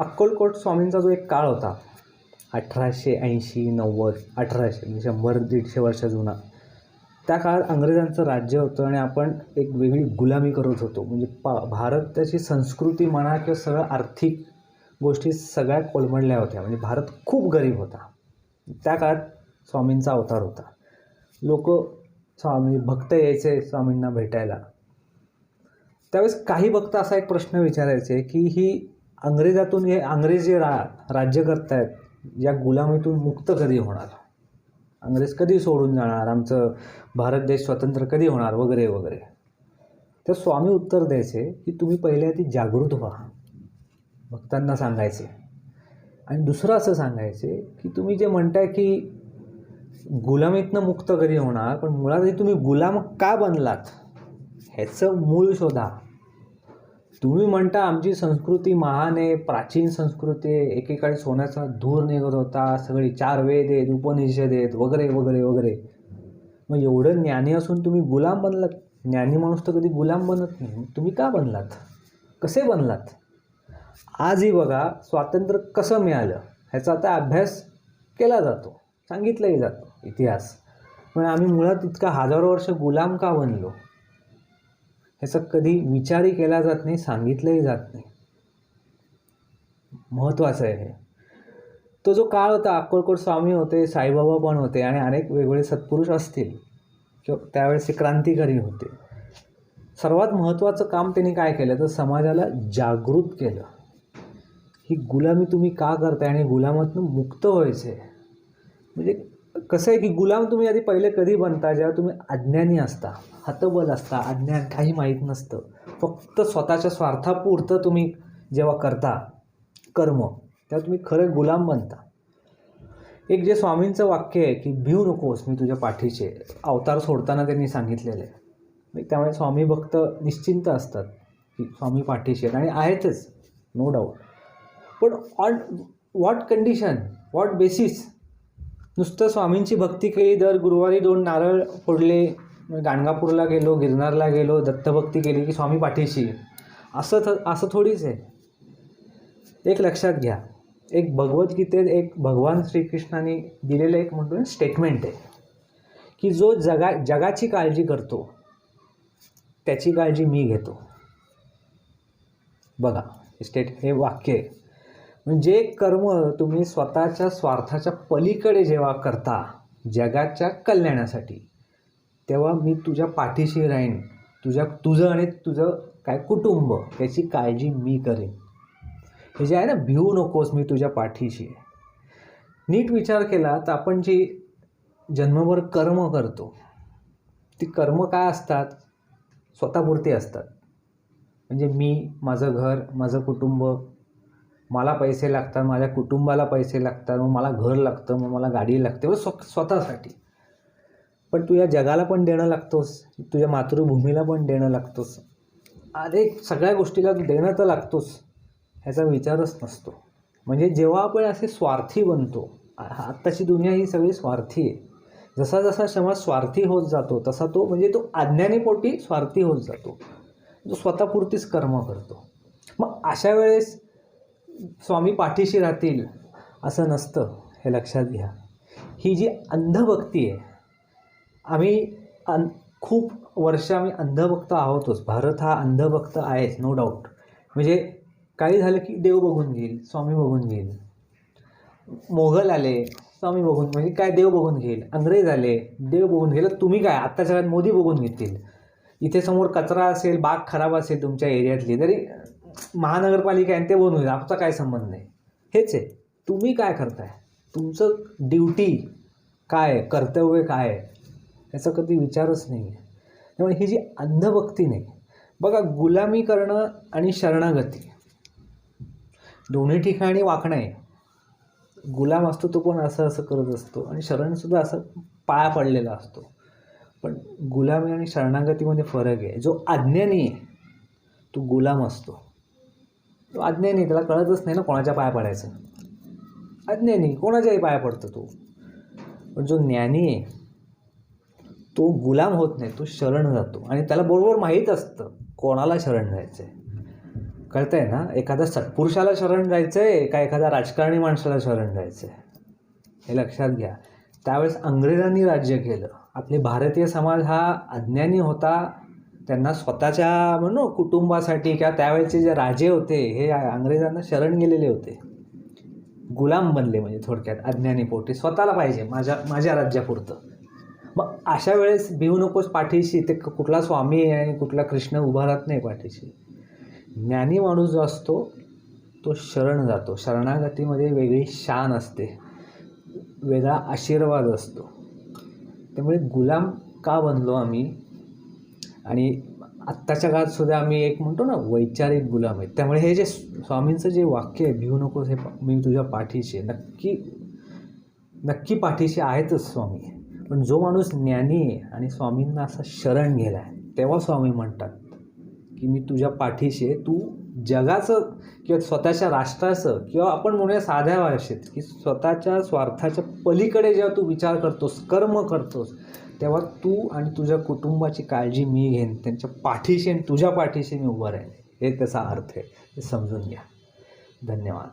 अक्कलकोट स्वामींचा जो एक काळ होता अठराशे ऐंशी नव्वद अठराशे म्हणजे शंभर दीडशे वर्ष जुना त्या काळात अंग्रेजांचं राज्य होतं आणि आपण एक वेगळी गुलामी करत होतो. म्हणजे पा भारत त्याची संस्कृती म्हणा किंवा सगळं आर्थिक गोष्टी सगळ्या कोलमडल्या होत्या. म्हणजे भारत खूप गरीब होता. त्या काळात स्वामींचा अवतार होता. लोक स्वामी म्हणजे भक्त यायचे स्वामींना भेटायला. त्यावेळेस काही भक्त असा एक प्रश्न विचारायचे की ही अंग्रेजातून हे अंग्रेज जे रा राज्य करतायत या गुलामीतून मुक्त कधी होणार? अंग्रेज कधी सोडून जाणार? आमचं भारत देश स्वतंत्र कधी होणार? वगैरे वगैरे. तर स्वामी उत्तर द्यायचे की तुम्ही पहिले आधी जागृत व्हा. भक्तांना सांगायचे. आणि दुसरं असं सांगायचे की तुम्ही जे म्हणताय की गुलामीतनं मुक्त कधी होणार? पण मुळात तुम्ही गुलाम का बनलात? ह्याचं मूळ शोधा. तुम्ही म्हणता आमची संस्कृती महान आहे प्राचीन संस्कृती आहे एकेकाळी सोन्याचा धूर निघत होता सगळी चार वेद आहेत उपनिषद आहेत वगैरे वगैरे वगैरे. मग एवढं ज्ञानी असून तुम्ही गुलाम बनलात. ज्ञानी माणूस तर कधी गुलाम बनत नाही. तुम्ही का बनलात? कसे बनलात? आजही बघा स्वातंत्र्य कसं मिळालं ह्याचा आता अभ्यास केला जातो सांगितलंही जातो इतिहास. पण आम्ही मुळात इतका हजारो वर्ष गुलाम का बनलो? ह्याचा कधी विचारही केला जात नाही सांगितलंही जात नाही. महत्त्वाचं आहे हे. तो जो काळ होता अक्कलकोट स्वामी होते साईबाबा पण होते आणि अनेक वेगवेगळे सत्पुरुष असतील किंवा त्यावेळेस क्रांतिकारी होते. सर्वात महत्त्वाचं काम त्यांनी काय केलं? तर समाजाला जागृत केलं. ही गुलामी तुम्ही का करताय आणि गुलामातून मुक्त व्हायचे म्हणजे कसं आहे की गुलाम तुम्ही आधी पहिले कधी बनता जेव्हा तुम्ही अज्ञानी असता हतबल असता अज्ञान काही माहीत नसतं फक्त स्वतःच्या स्वार्थापुरतं तुम्ही जेव्हा करता कर्म तेव्हा तुम्ही खरं गुलाम बनता. एक जे स्वामींचं वाक्य आहे की भिऊ नकोस मी तुझ्या पाठीचे अवतार सोडताना त्यांनी सांगितलेलं आहे. म्हणजे त्यामुळे स्वामी भक्त निश्चिंत असतात की स्वामी पाठीशी आहेत. आणि आहेतच नो डाऊट पण on what condition what basis नुसतं स्वामींची भक्ती केली दर गुरुवारी दोन नारळ फोडले गाणगापूरला गेलो गिरनारला गेलो दत्तभक्ती केली की स्वामी पाठीशी. असं थ असं थोडीच आहे. एक लक्षात घ्या. एक भगवद्गीतेत एक भगवान श्रीकृष्णाने दिलेलं एक म्हणून स्टेटमेंट आहे. की जो जगा जगाची काळजी करतो त्याची काळजी मी घेतो. बघा स्टेट हे वाक्य आहे. म्हणजे कर्म तुम्ही स्वतःच्या स्वार्थाच्या पलीकडे जेव्हा करता जगाच्या कल्याणासाठी तेव्हा मी तुझ्या पाठीशी राहीन. तुझ्या तुझं आणि तुझं काय कुटुंब त्याची काळजी मी करेन. हे जे आहे ना भिवू नकोस मी तुझ्या पाठीशी. नीट विचार केला तर आपण जी जन्मभर कर्म करतो ती कर्म काय असतात? स्वतःपुरती असतात. म्हणजे मी माझं घर माझं कुटुंब मला पैसे लागतात माझ्या कुटुंबाला पैसे लागतात मग मला घर लागतं मग मला गाडी लागते व स्व स्वतःसाठी. पण तू या जगाला पण देणं लागतोस तुझ्या मातृभूमीला पण देणं लागतोस. अरे सगळ्या गोष्टीला देणं तर लागतोस ह्याचा विचारच नसतो. म्हणजे जेव्हा आपण असे स्वार्थी बनतो आत्ताची दुनिया ही सगळी स्वार्थी आहे. जसा जसा समाज स्वार्थी होत जातो तसा तो म्हणजे तो अज्ञानीपोटी स्वार्थी होत जातो. जो स्वतःपुरतीच कर्म करतो. मग अशा वेळेस स्वामी पाठीशी राहतील असं नसतं हे लक्षात घ्या. ही जी अंधभक्ती आहे आम्ही अन खूप वर्ष आम्ही अंधभक्त आहोतच. भारत हा अंधभक्त आहेच नो डाऊट म्हणजे काही झालं की देव बघून घेईल स्वामी बघून घेईल. मोगल आले स्वामी बघून म्हणजे काय देव बघून घेईल? अंग्रेज आले देव बघून घेईल. तुम्ही काय? आत्ताच्या काळात मोदी बघून घेतील. इथे समोर कचरा असेल बाग खराब असेल तुमच्या एरियातली तरी महानगरपालिका आहे ते बनवून घेईल आमचा काय संबंध नाही. हेच आहे. तुम्ही काय करताय? तुमचं ड्युटी काय आहे? कर्तव्य काय आहे? याचा कधी विचारच नाही आहे. त्यामुळे ही जी अंधभक्ती नाही बघा गुलामी करणं आणि शरणागती. दोन्ही ठिकाणी वाकणं आहे. गुलाम असतो तो पण असं असं करत असतो आणि शरणसुद्धा असं पाया पडलेला असतो. पण गुलामी आणि शरणागतीमध्ये फरक आहे. जो अज्ञानी आहे तो गुलाम असतो. तो अज्ञानी त्याला कळतच नाही ना कोणाच्या पाया पडायचं. अज्ञानी कोणाच्याही पाया पडतो तो. पण जो ज्ञानी आहे तो गुलाम होत नाही तो शरण जातो. आणि त्याला बरोबर माहीत असतं कोणाला शरण जायचं आहे कळतं आहे ना एखाद्या सत्पुरुषाला शरण जायचं आहे का एखाद्या राजकारणी माणसाला शरण जायचं आहे हे लक्षात घ्या. त्यावेळेस अंग्रेजांनी राज्य केलं. आपले भारतीय समाज हा अज्ञानी होता त्यांना स्वतःच्या म्हणू कुटुंबासाठी किंवा त्यावेळेचे जे राजे होते हे अंग्रेजांना शरण गेलेले होते. गुलाम बनले म्हणजे थोडक्यात अज्ञानीपोटी स्वतःला पाहिजे माझ्या माझ्या राज्यापुरतं. मग अशा वेळेस भिवू नकोस पाठीशी ते क- कुठला स्वामी आहे आणि कुठला कृष्ण उभा राहत नाही पाठीशी. ज्ञानी माणूस जो असतो तो शरण जातो. शरणागतीमध्ये वेगळी शान असते. वेगळा आशीर्वाद असतो. त्यामुळे गुलाम का बनलो आम्ही? आणि आत्ताच्या काळात सुद्धा आम्ही एक म्हणतो ना वैचारिक गुलाम आहेत. त्यामुळे हे जे स्वामींचं जे वाक्य आहे भिवू नकोस हे मी तुझ्या पाठीशी नक्की नक्की पाठीशी आहेतच स्वामी. पण जो माणूस ज्ञानी आहे आणि स्वामींना असा शरण गेला आहे तेव्हा स्वामी म्हणतात की मी तुझ्या पाठीशी आहे. तू जगाचं किंवा स्वतःच्या राष्ट्राचं किंवा आपण म्हणूया साध्या भाषेत की स्वतःच्या स्वार्थाच्या पलीकडे जेव्हा तू विचार करतोस कर्म करतोस तेव्हा तू आणि तुझ्या कुटुंबाची काळजी मी घेईन त्यांच्या पाठीशी आणि तुझ्या पाठीशी मी उभं राहीन. हे त्याचा अर्थ आहे. ते समजून घ्या. धन्यवाद.